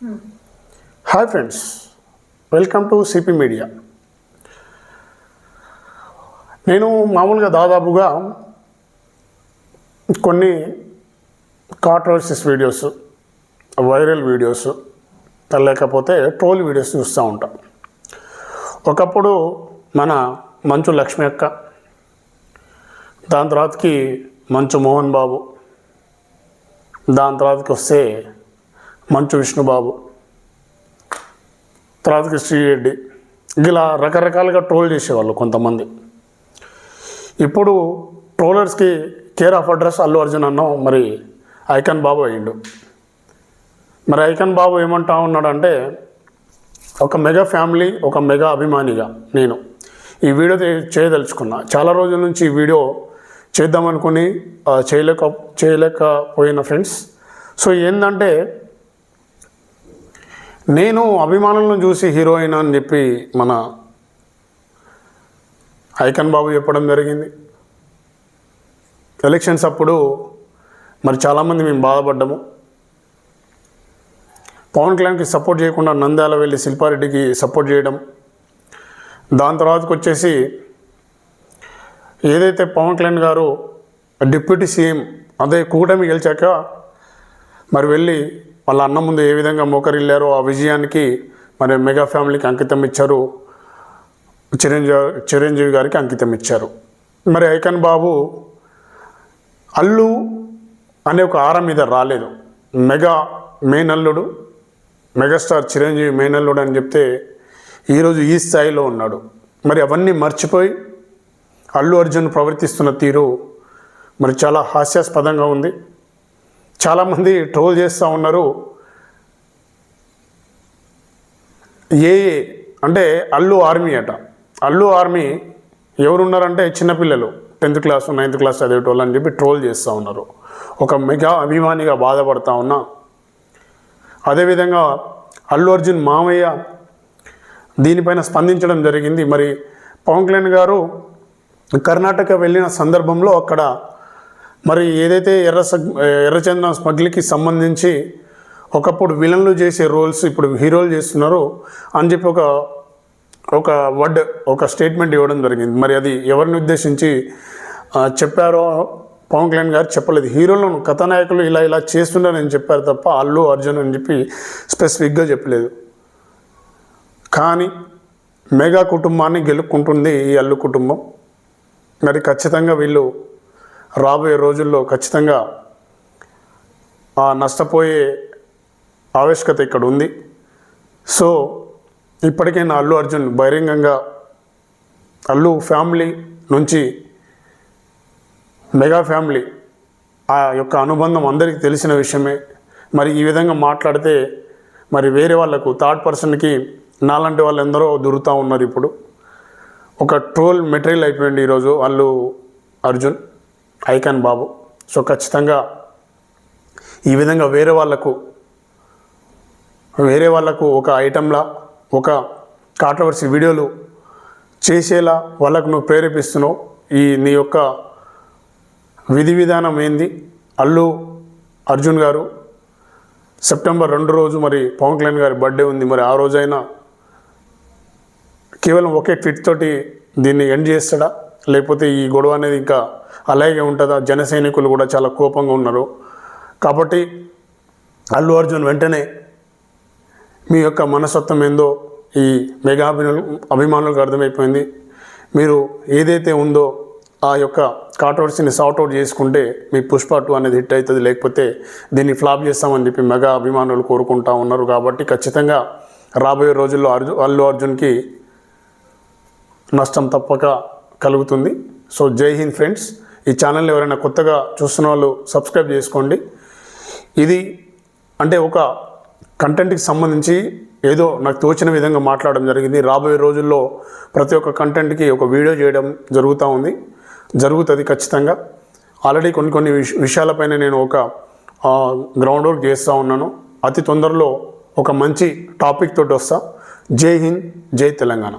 Hi friends welcome to CP media. నేను మామూలుగా దాదాపుగా కొన్ని కాంట్రవర్సీస్ వీడియోస్ వైరల్ వీడియోస్ లేకపోతే ట్రోల్ వీడియోస్ చూస్తూ ఉంటాం. ఒకప్పుడు మన మంచు లక్ష్మి అక్క దాని తర్వాతకి మంచు మోహన్ బాబు దాని తర్వాతకి వస్తే మంచు విష్ణుబాబు తర్వాతకి శ్రీరెడ్డి ఇలా రకరకాలుగా ట్రోల్ చేసేవాళ్ళు కొంతమంది. ఇప్పుడు ట్రోలర్స్కి care of address Allu Arjun అన్నో మరి ఐకాన్ బాబు అయ్యిండు. మరి ఐకాన్ బాబు ఏమంటా ఉన్నాడంటే ఒక మెగా ఫ్యామిలీ ఒక మెగా అభిమానిగా నేను ఈ వీడియో చేయదలుచుకున్నా. చాలా రోజుల నుంచి ఈ వీడియో చేద్దామనుకుని చేయలేక చేయలేకపోయిన ఫ్రెండ్స్. సో ఏంటంటే నేను అభిమానులను చూసి హీరోయిన్ అని చెప్పి మన ఐకన్ బాబు చెప్పడం జరిగింది. ఎలక్షన్స్ అప్పుడు మరి చాలామంది మేము బాధపడ్డాము. పవన్ కళ్యాణ్కి సపోర్ట్ చేయకుండా నంద్యాల వెళ్ళి శిల్పారెడ్డికి సపోర్ట్ చేయడం. దాని తర్వాతకు వచ్చేసి ఏదైతే పవన్ కళ్యాణ్ గారు డిప్యూటీ సీఎం అదే కూటమి గెలిచాక మరి వెళ్ళి వాళ్ళ అన్న ముందు ఏ విధంగా మోకరిల్లారో ఆ విజయానికి మరి మెగా ఫ్యామిలీకి అంకితం ఇచ్చారు. చిరంజీవి చిరంజీవి గారికి అంకితం ఇచ్చారు. మరి ఐకన్ బాబు అల్లు అనే ఒక ఆరం మీద రాలేదు. మెగా మేనల్లుడు మెగాస్టార్ చిరంజీవి మేనల్లుడు అని చెప్తే ఈరోజు ఈ స్థాయిలో ఉన్నాడు. మరి అవన్నీ మర్చిపోయి అల్లు అర్జున్ ప్రవర్తిస్తున్న తీరు మరి చాలా హాస్యాస్పదంగా ఉంది. చాలామంది ట్రోల్ చేస్తూ ఉన్నారు. ఏ అంటే అల్లు ఆర్మీ అట. అల్లు ఆర్మీ ఎవరున్నారంటే చిన్నపిల్లలు టెన్త్ క్లాస్ నైన్త్ క్లాస్ చదివేటోళ్ళు అని చెప్పి ట్రోల్ చేస్తూ ఉన్నారు. ఒక మెగా అభిమానిగా బాధపడతా ఉన్నా. అదేవిధంగా అల్లు అర్జున్ మామయ్య దీనిపైన స్పందించడం జరిగింది. మరి పవన్ కళ్యాణ్ గారు కర్ణాటక వెళ్ళిన సందర్భంలో అక్కడ మరి ఏదైతే ఎర్ర సగ్ ఎర్రచందనం స్మగ్లింగ్కి సంబంధించి ఒకప్పుడు విలన్లు చేసే రోల్స్ ఇప్పుడు హీరోలు చేస్తున్నారు అని చెప్పి ఒక ఒక వర్డ్ ఒక స్టేట్మెంట్ ఇవ్వడం జరిగింది. మరి అది ఎవరిని ఉద్దేశించి చెప్పారో పవన్ కళ్యాణ్ గారు చెప్పలేదు. హీరోలను కథానాయకులు ఇలా ఇలా చేస్తున్నారని చెప్పారు తప్ప అల్లు అర్జున్ అని చెప్పి స్పెసిఫిక్గా చెప్పలేదు. కానీ మెగా కుటుంబాన్ని గెలుక్కుంటుంది ఈ అల్లు కుటుంబం. మరి ఖచ్చితంగా వీళ్ళు రాబోయే రోజుల్లో ఖచ్చితంగా ఆ నష్టపోయే ఆవశ్యకత ఇక్కడ ఉంది. సో ఇప్పటికైనా అల్లు అర్జున్ బహిరంగంగా అల్లు ఫ్యామిలీ నుంచి మెగా ఫ్యామిలీ ఆ యొక్క అనుబంధం అందరికీ తెలిసిన విషయమే. మరి ఈ విధంగా మాట్లాడితే మరి వేరే వాళ్ళకు థర్డ్ పర్సన్కి నాలాంటి వాళ్ళు ఎందరో దొరుకుతూ ఉన్నారు ఇప్పుడు. ఒక ట్రోల్ మెటీరియల్ అయిపోయింది ఈరోజు అల్లు అర్జున్. ఐకాన్ బాబు. సో ఖచ్చితంగా ఈ విధంగా వేరే వాళ్ళకు వేరే వాళ్ళకు ఒక ఐటెంలా ఒక కాంట్రవర్సీ వీడియోలు చేసేలా వాళ్ళకు నువ్వు ప్రేరేపిస్తున్నావు. ఈ నీ యొక్క విధి విధానం ఏంది? అల్లు అర్జున్ గారు సెప్టెంబర్ రెండు రోజు మరి పవన్ కళ్యాణ్ గారి బర్త్డే ఉంది. మరి ఆ రోజైనా కేవలం ఒకే ట్విట్ తోటి దీన్ని ఎండ్ చేస్తాడా? లేకపోతే ఈ గొడవ అనేది ఇంకా అలాగే ఉంటుందా. జన సైనికులు కూడా చాలా కోపంగా ఉన్నారు. కాబట్టి అల్లు అర్జున్ వెంటనే మీ యొక్క మనస్తత్వం ఏందో ఈ మెగా అభిమానులు అభిమానులకు అర్థమైపోయింది. మీరు ఏదైతే ఉందో ఆ యొక్క కాంట్రవర్సీని సార్ట్అవుట్ చేసుకుంటే మీ పుష్ప టూ అనేది హిట్ అవుతుంది. లేకపోతే దీన్ని ఫ్లాప్ చేస్తామని చెప్పి మెగా అభిమానులు కోరుకుంటా ఉన్నారు. కాబట్టి ఖచ్చితంగా రాబోయే రోజుల్లో అర్జు అల్లు అర్జున్కి నష్టం తప్పక కలుగుతుంది. సో జై హింద్ ఫ్రెండ్స్. ఈ ఛానల్ ఎవరైనా కొత్తగా చూస్తున్న వాళ్ళు సబ్స్క్రైబ్ చేసుకోండి. ఇది అంటే ఒక కంటెంట్కి సంబంధించి ఏదో నాకు తోచిన విధంగా మాట్లాడడం జరిగింది. రాబోయే రోజుల్లో ప్రతి ఒక్క కంటెంట్కి ఒక వీడియో చేయడం జరుగుతూ ఉంది. జరుగుతుంది ఖచ్చితంగా. ఆల్రెడీ కొన్ని కొన్ని విష విషయాలపైన నేను ఒక గ్రౌండ్ వర్క్ చేస్తూ ఉన్నాను. అతి తొందరలో ఒక మంచి టాపిక్ తోటి వస్తా. జై హింద్ జై తెలంగాణ.